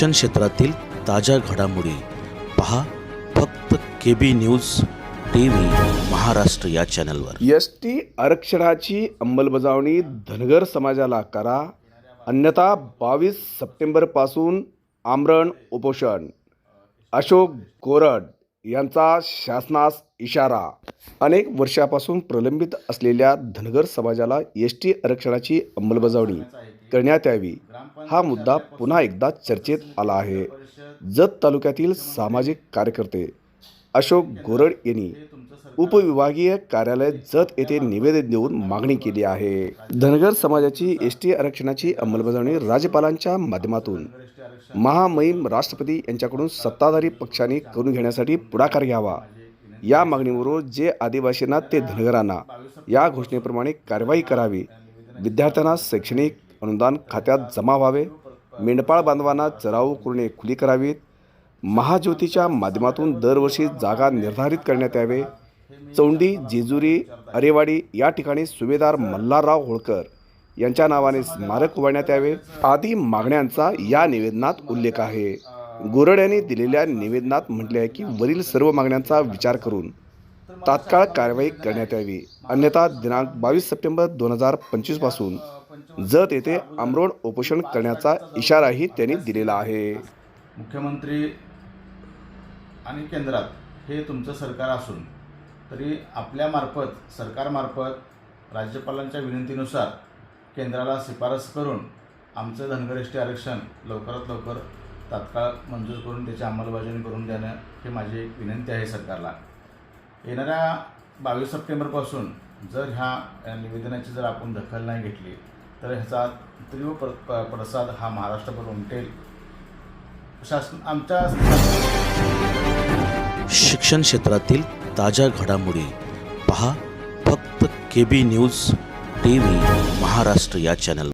शिक्षण क्षेत्रातील ताज्या घडामोडी पहा फक्त K B news T V Maharashtra या चॅनलवर. एस टी आरक्षणाची अंमलबजावणी धनगर समाजाला करा. अन्यथा बावीस सप्टेंबरपासून आमरण उपोषण. अशोक गोरड यांचा शासनास इशारा. अनेक वर्षापासून प्रलंबित असलेल्या धनगर समाजाला एस टी आरक्षणाची अंमलबजावणी. करण्यात यावी. हा मुद्दा पुन्हा एकदा चर्चेत आला आहे. जत तालुक्यातील सामाजिक कार्यकर्ते अशोक गोरड यांनी उपविभागीय कार्यालय जत येथे निवेदन देऊन मागणी केली आहे. धनगर समाजाची एस टी आरक्षणाची अंमलबजावणी राज्यपालांच्या माध्यमातून. महामहिम राष्ट्रपती यांच्याकडून सत्ताधारी पक्षाने करून घेण्यासाठी पुढाकार घ्यावा. या मागणीवरून जे आदिवासींना ते धनगरांना या घोषणेप्रमाणे कारवाई करावी. विद्यार्थ्यांना शैक्षणिक अनुदान खात्यात जमा व्हावे. मेंढपाळ बांधवांना चराऊ कुरणे खुली करावीत. महाज्योतीच्या माध्यमातून दरवर्षी जागा निर्धारित करण्यात यावे. चौंडी जेजुरी अरेवाडी या ठिकाणी सुभेदार मल्हारराव होळकर यांच्या नावाने स्मारक उभारण्यात यावे. आदी मागण्यांचा या निवेदनात उल्लेख आहे. गोरड यांनी दिलेल्या निवेदनात म्हटले आहे की वरील सर्व मागण्यांचा विचार करून तात्काळ कारवाई करण्यात यावी. अन्यथा दिनांक बावीस सप्टेंबर दोन हजार पंचवीसपासून जत येथे आमरोड उपोषण करण्याचा इशाराही त्यांनी दिलेला आहे. मुख्यमंत्री आणि केंद्रात हे तुमचं सरकार असून तरी आपल्यामार्फत सरकारमार्फत राज्यपालांच्या विनंतीनुसार केंद्राला शिफारस करून आमचं धनगर आरक्षण लवकरात लवकर तात्काळ मंजूर करून त्याची अंमलबजावणी करून देणं हे माझी एक विनंती आहे सरकारला. येणाऱ्या बावीस सप्टेंबरपासून जर ह्या निवेदनाची जर आपण दखल नाही घेतली तर ह्याचा तीव्र प्र प्रसाद हा महाराष्ट्रभर उमटेल. शासन आमच्या शिक्षण क्षेत्रातील ताज्या घडामोडी पहा फक्त K B news T V Maharashtra या चॅनल